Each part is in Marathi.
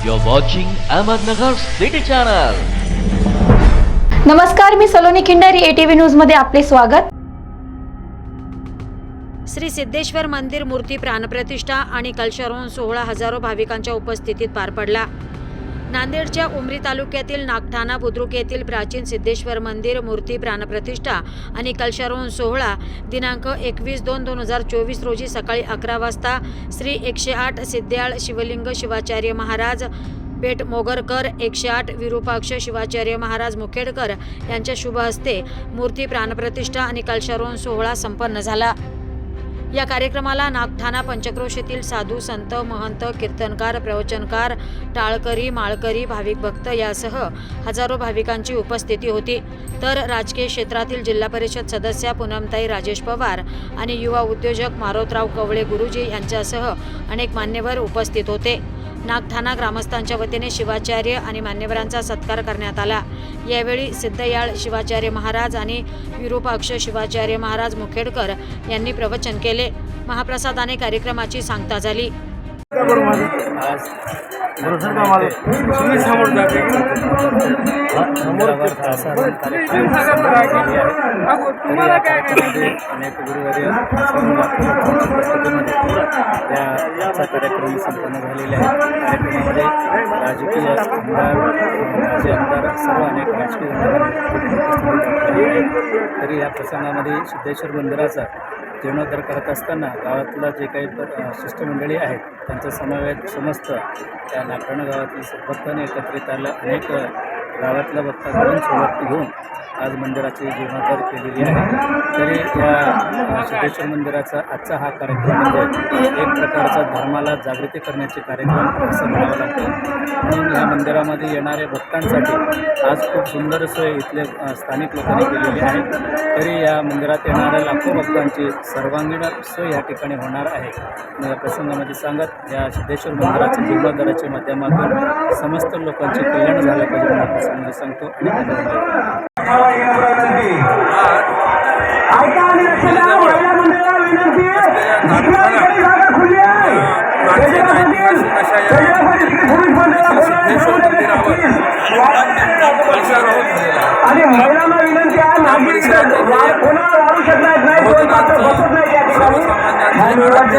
You're watching Ahmednagar City Channel. नमस्कार मी सलोनी खिंडारी एटीव्ही न्यूजमध्ये आपले स्वागत श्री सिद्धेश्वर मंदिर मूर्ती प्राणप्रतिष्ठा आणि कलशारोहण सोहळा हजारो भाविकांच्या उपस्थितीत पार पडला नांदेडच्या उमरी तालुक्यातील नागठाणा बुद्रुक येथील प्राचीन सिद्धेश्वर मंदिर मूर्ती प्राणप्रतिष्ठा आणि कलशारोहण सोहळा दिनांक एकवीस दोन दोन हजार चोवीस रोजी सकाळी अकरा वाजता श्री एकशे आठ सिद्ध्याळ शिवलिंग शिवाचार्य महाराज पेठ मोगरकर एकशे आठ विरूपाक्ष शिवाचार्य महाराज मुखेडकर यांच्या शुभ हस्ते मूर्ती प्राणप्रतिष्ठा आणि कलशारोहण सोहळा संपन्न झाला. या कार्यक्रमाला नागठाणा पंचक्रोश येथील साधू संत महंत कीर्तनकार प्रवचनकार टाळकरी माळकरी भाविक भक्त यासह हजारो भाविकांची उपस्थिती होती. तर राजकीय क्षेत्रातील जिल्हा परिषद सदस्या पूनमताई राजेश पवार आणि युवा उद्योजक मारोतराव कवळे गुरुजी यांच्यासह अनेक मान्यवर उपस्थित होते. नागठाणा ग्रामस्थांच्या वतीने शिवाचार्य आणि मान्यवरांचा सत्कार करण्यात आला. यावेळी सिद्धयाळ शिवाचार्य महाराज आणि विरूपाक्ष शिवाचार्य महाराज मुखेडकर यांनी प्रवचन केले. महाप्रसादाने कार्यक्रमाची सांगता झाली. तुम्ही समोर जाते तुम्हाला काय अनेक गुरुवारी त्याचा कार्यक्रम संपन्न झालेले आहे कार्यक्रमामध्ये राजकीय आमदार सर्व अनेक राजकीय तरी या प्रसंगामध्ये सिद्धेश्वर मंदिराचा जीर्णोद्धार करत असताना गावातला जे काही शिष्टमंडळी आहेत त्यांचा समावेश समस्त त्या नागठाणा गावातील भक्तांनी एकत्रित आलं अनेक गावातल्या भक्तांकडून सोबत घेऊन आज मंदिराची जीर्णोद्धार केलेली आहे. तरी या सिद्धेश्वर मंदिराचा आजचा हा कार्यक्रम म्हणजे एक प्रकारचा धर्माला जागृती करण्याचे कार्यक्रम असं म्हणावं लागतं. म्हणून या मंदिरामध्ये येणाऱ्या भक्तांसाठी आज खूप सुंदर सोय इथले स्थानिक लोकांनी केलेली आहे. तरी या मंदिरात येणाऱ्या लाखो भक्तांची सर्वांगीण सोय या ठिकाणी होणार आहे. या प्रसंगामध्ये सांगत या सिद्धेश्वर मंदिराच्या जीर्णोद्धाराच्या माध्यमातून समस्त लोकांचे कल्याण झालं पाहिजे म्हणून सांगतो आणि आणि महिलांना विनंती आहे नागरिक कोणाला वाढू शकणार नाही कोणी मात्र बसत नाही या ठिकाणी धन्यवाद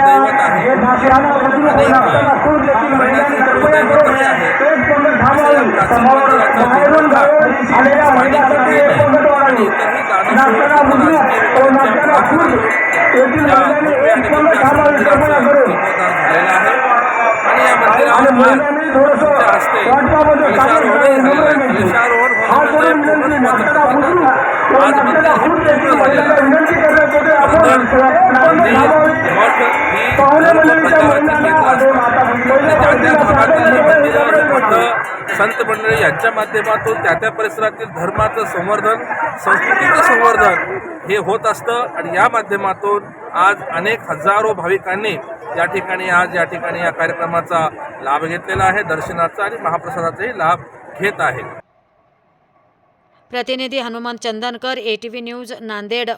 हे दासियाला बसून असताना सूर देखील महिलांनी कृपया करून एक पंगत थांबवून समोर बाहेरून गावात आलेल्या महिलांसाठी एक पंगत वाढावी नागताना बुद्रुक व नागताना खून येथील महिलांनी एक पंगत थांबावी कृपया करून आणि महिलांनी थोडंसं वाटपामध्ये हा माता संत मंडळी यांच्या माध्यमातून त्या त्या परिसरातील धर्माचं संवर्धन संस्कृतीचं संवर्धन हे होत असतं. आणि या माध्यमातून आज अनेक हजारो भाविकांनी या ठिकाणी आज या ठिकाणी या कार्यक्रमाचा लाभ घेतलेला आहे. दर्शनाचा आणि महाप्रसादाचाही लाभ घेत आहेत प्रतिनिधी हनुमान चंदनकर एटीव्ही न्यूज नांदेड.